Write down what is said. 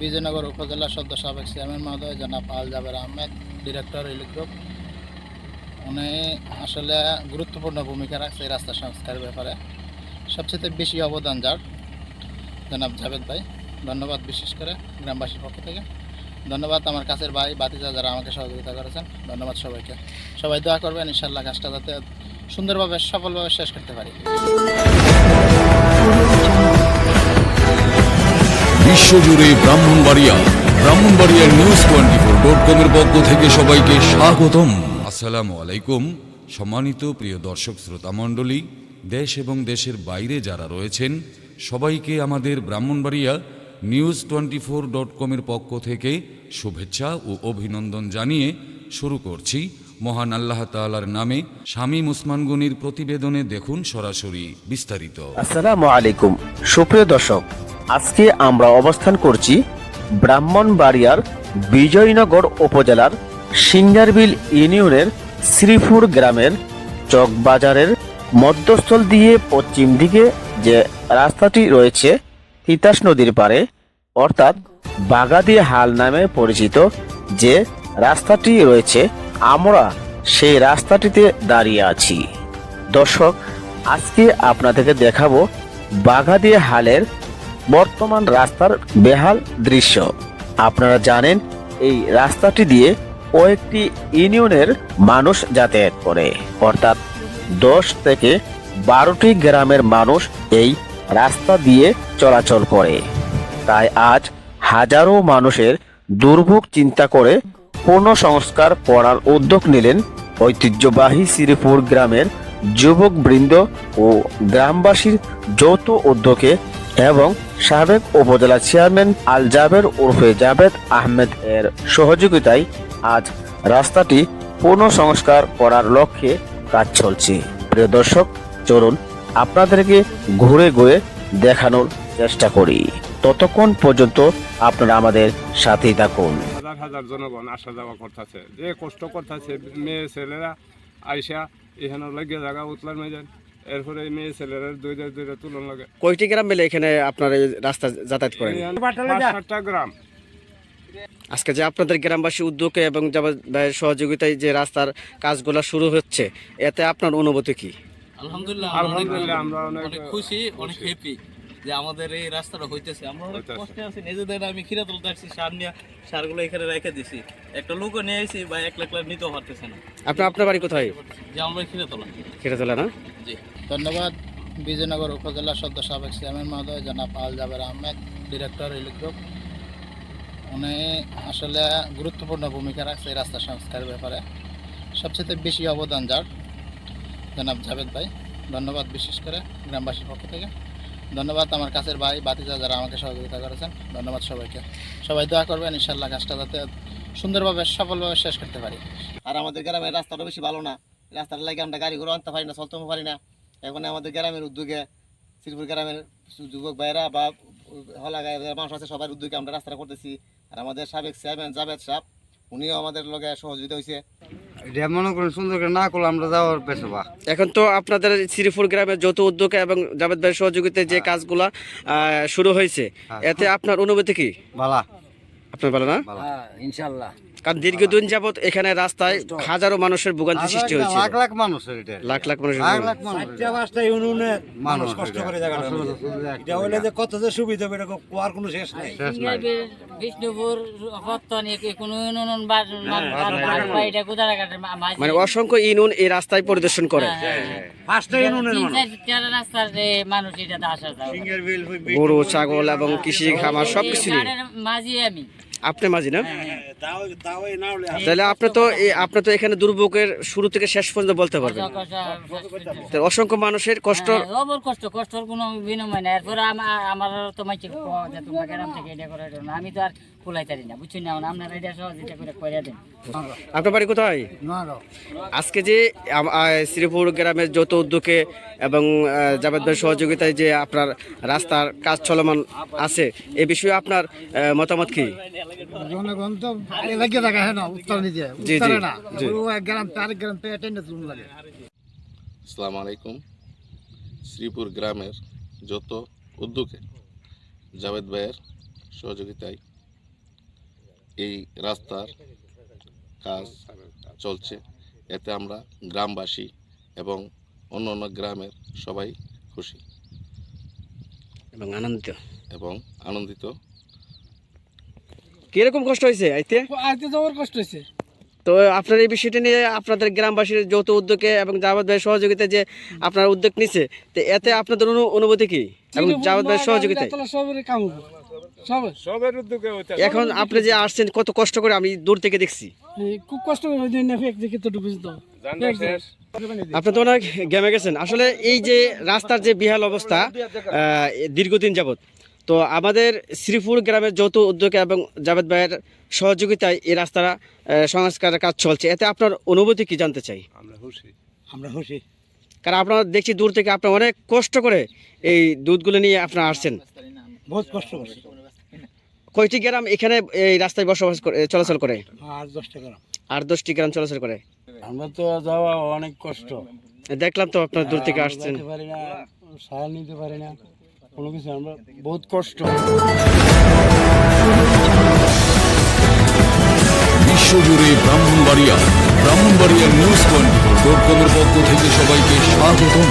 বিজয়নগর উপজেলা সদ্য সাবেক চেয়ারম্যান মহোদয় জনাব আল জাবের আহমেদ, ডিরেক্টর গ্রুপ। উনি আসলে গুরুত্বপূর্ণ ভূমিকা রাখছে এই রাস্তা সংস্কারের ব্যাপারে। সবচেয়ে বেশি অবদান যার, জনাব জাভেদ ভাই। ধন্যবাদ বিশেষ করে গ্রামবাসীর পক্ষ থেকে। ধন্যবাদ আমার কাছের ভাই বাতিজা যারা আমাকে সহযোগিতা করেছেন। ধন্যবাদ সবাইকে। সবাই দোয়া করবেন ইনশাল্লাহ কাজটা যাতে সুন্দরভাবে, সফলভাবে শেষ করতে পারি। বিশ্বজুড়ে Brahmanbaria Brahmanbaria news twenty four dot কমের পক্ষ থেকে সবাইকে স্বাগতম। আসসালামু আলাইকুম। সম্মানিত প্রিয় দর্শক শ্রোতা মণ্ডলী দেশ এবং দেশের বাইরে যারা রয়েছেন সবাইকে আমাদের Brahmanbaria news twenty four dot কমের পক্ষ থেকে শুভেচ্ছা ও অভিনন্দন জানিয়ে শুরু করছি। মহান আল্লাহ তাআলার নামে শামীম উসমান গনির প্রতিবেদনে দেখুন সরাসরি বিস্তারিত। আসসালামু আলাইকুম। সুপ্রিয় দর্শক আজকে আমরা অবস্থান করছি ব্রাহ্মণবাড়িয়ার বিজয়নগর উপজেলার সিঙ্গারবিল ইউনিয়নের শ্রীপুর গ্রামের চকবাজারের মধ্যস্থল দিয়ে পশ্চিম দিকে যে রাস্তাটি রয়েছে তিতাস নদীর পারে অর্থাৎ বাগাদি হাল নামে পরিচিত যে রাস্তাটি রয়েছে, আমরা সেই রাস্তাটিতে দাঁড়িয়ে আছি। দর্শক, আজকে আপনাদেরকে দেখাবো বাঘাদিয়া হালের বর্তমান রাস্তার বেহাল দৃশ্য। আপনারা জানেন, এই রাস্তাটি দিয়ে কয়েকটি ইউনিয়নের মানুষ যাতায়াত করে। অর্থাৎ দশ থেকে বারোটি গ্রামের মানুষ এই রাস্তা দিয়ে চলাচল করে। তাই আজ হাজারো মানুষের দুর্ভোগ চিন্তা করে পুনঃসংস্কার করার উদ্যোগ নিলেন ঐতিহ্যবাহী শ্রীপুর গ্রামের যুবক বৃন্দ ও গ্রামবাসীর যৌথ উদ্যোগে এবং সাবেক উপজেলা চেয়ারম্যান আল জাবের ওরফে জাবেদ আহমেদ এর সহযোগিতায় আজ রাস্তাটি পুনঃসংস্কার করার লক্ষ্যে কাজ চলছে। প্রিয় দর্শক, চলুন আপনাদেরকে ঘুরে ঘুরে দেখানোর চেষ্টা করি। ততক্ষণ পর্যন্ত আপনারা আমাদের সাথেই থাকুন। হাজার হাজার জনগণ আসা যাওয়া করতেছে। যে কষ্ট করতেছে, মেয়ে, ছেলেরা আইসা এখানে লাগে জায়গা উতলার মেজান এরপরে এই মেয়ে ছেলেরা দুই দুইটা তুলন লাগে। কয়টি গ্রাম মিলে এখানে আপনার এই রাস্তা যাতায়াত করেন? পাঁচ সাতটা গ্রাম। আজকে যে আপনাদের গ্রামবাসী উদ্যোগে এবং সহযোগিতায় যে রাস্তার কাজগুলো শুরু হচ্ছে এতে আপনার অনুভূতি কি? আলহামদুলিল্লাহ আলহামদুলিল্লাহ আমরা অনেক খুশি অনেক হ্যাপি যে আমাদের এই রাস্তাটা হইতেছে। আমরা অনেক কষ্টে আছি নিজেদের আমি খিরা তুলতে আসছি সার নিয়ে সারগুলো এখানে রেখে দিছি। একটা লোকও নিয়ে আসি বা এক লাখ লাখ নিতেও পারতেছে না। আপনার আপনার বাড়ি কোথায়? যে আমরা খিরা তোলা। কেটে তোলা না? জি। ধন্যবাদ। বিজয়নগর উপজেলা সদ্য সাবেক চেয়ারম্যান মহোদয় জনাব আল জাবের আহমেদ ডিরেক্টর গ্রুপ। উনি আসলে গুরুত্বপূর্ণ ভূমিকা রাখছে এই রাস্তা সংস্কারের ব্যাপারে। সবচেয়ে বেশি অবদান যার জনাব জাভেদ ভাই। ধন্যবাদ বিশেষ করে গ্রামবাসীর পক্ষ থেকে। ধন্যবাদ আমার কাছের ভাই বাতিজা যারা আমাকে সহযোগিতা করেছেন। ধন্যবাদ সবাইকে। সবাই দোয়া করবেন ইনশাল্লাহ কাজটা যাতে সুন্দরভাবে, সফলভাবে শেষ করতে পারি। আর আমাদের গ্রামের রাস্তাটা বেশি ভালো না। রাস্তার লাগে আমরা গাড়ি ঘোড়া আনতে পারি না চলতে পারি না। এখন আমাদের গ্রামের উদ্যোগে, শ্রীপুর গ্রামের যুবক ভাইরা বা হলা মানুষ আছে, সবার উদ্যোগে আমরা রাস্তাটা করতেছি। আর আমাদের সাবেক চেয়ারম্যান জাভেদ সাহেব, উনিও আমাদের লগে সহযোগিতা হয়েছে মনে করেন সুন্দর করে না করলে আমরা যাওয়ার পেছবা এখন তো আপনাদের শ্রীপুর গ্রামের যৌথ উদ্যোগে এবং জাভেদ ভাইয়ের সহযোগিতায় যে কাজগুলা আহ, শুরু হয়েছে এতে আপনার অনুভূতি কি? বালা আপনার বলো না? ইনশাল্লাহ কারণ দীর্ঘদিন যাবত এখানে রাস্তায় হাজারো মানুষের ভোগান্তি সৃষ্টি হয়েছে লাখ লাখ মানুষের এটা। লাখ লাখ মানুষের লাখ লাখ মানুষ চারটা পাঁচটা ইউনিয়নে মানুষ কষ্ট করে জায়গাটা এটা হইলে যে কত যে সুবিধা হবে এটা কোয়ার কোনো শেষ নাই। বিষ্ণুপুর পত্তন কোনো ইউনিয়ন বাড়িটা কোথায় মানে অসংখ্য ইউনিয়ন এই রাস্তায় পরিদর্শন করে। পাঁচটা ইউনিয়নের মানুষ। চার রাস্তার যে মানুষ এটাতে আসা সিঙ্গের গরু ছাগল এবং কৃষি খামার সবকিছু নিয়ে। মাঝি আমি। আপনি মাঝি না? না তাহলে আপনি তো আপনি তো এখানে দুর্ভোগের শুরু থেকে শেষ পর্যন্ত বলতে পারবেন। অসংখ্য মানুষের কষ্ট অবর কষ্ট কষ্টর কোনো বিনিময় নাই। এরপরে আমার তো তোমরা গ্রাম থেকে এটা করে আমি তো আর না বুঝছি না? আপনারা এটা সহযোগিতা করে করে দেন। আপনার বাড়ি কোথায়? আজকে যে শ্রীপুর গ্রামের যৌথ উদ্যোগে এবং জাভেদ ভাইয়ের সহযোগিতায় যে আপনার রাস্তার কাজ চলমান আছে এ বিষয়ে আপনার মতামত কি? জনগণ তো হ্যাঁ আসসালামু আলাইকুম। শ্রীপুর গ্রামের যত উদ্যোগে জাভেদ ভাইয়ের সহযোগিতায় এই রাস্তার কাজ চলছে এতে আমরা গ্রামবাসী এবং অন্য অন্য গ্রামের সবাই খুশি এবং আনন্দিত। এবং আনন্দিত কীরকম কষ্ট হয়েছে আইতে? আইতে যাওয়ার কষ্ট হয়েছে। তো আপনার এই বিষয়টা নিয়ে আপনাদের গ্রামবাসীর যৌথ উদ্যোগে এবং জামাত ভাইয়ের সহযোগিতায় যে আপনার উদ্যোগ নিছে তো এতে আপনাদের অনুভূতি কি? এবং জামাত ভাইয়ের সহযোগিতায়? সবের কাম হবে। সবে সবের উদ্যোগে হইতে এখন আপনি যে আসছেন কত কষ্ট করে আমি দূর থেকে দেখছি। খুব কষ্ট করে ওই দিন এক দিকে তো ডুবে যেত আপনি তো অনেক গেমে গেছেন। আসলে এই যে রাস্তার যে বিহাল অবস্থা আহ, দীর্ঘদিন যাবত তো আমাদের শ্রীপুর গ্রামের যৌথ উদ্যোগে এবং জাভেদ ভাইয়ের সহযোগিতায় এই রাস্তার সংস্কারের কাজ চলছে। এতে আপনার অনুভূতি কি জানতে চাই? আমরা খুশি আমরা খুশি কারণ আপনারা দেখছি দূর থেকে আপনার অনেক কষ্ট করে এই দুধগুলো নিয়ে আপনারা আসছেন। বহুত কষ্ট করছি। কয়টি গ্রাম এখানে এই রাস্তায় বসবাস করে চলাচল করে? আর দশ টাকা আর দশটি গ্রাম চলাচল করে? আমরা তো যাওয়া অনেক কষ্ট। দেখলাম তো আপনার দূর থেকে আসছেন। সার নিতে পারি না। কোনো কিছু আমরা বহুত কষ্ট। বিশ্বজুড়ে Brahmanbaria Brahmanbaria news twenty four পক্ষ থেকে সবাইকে স্বাগতম।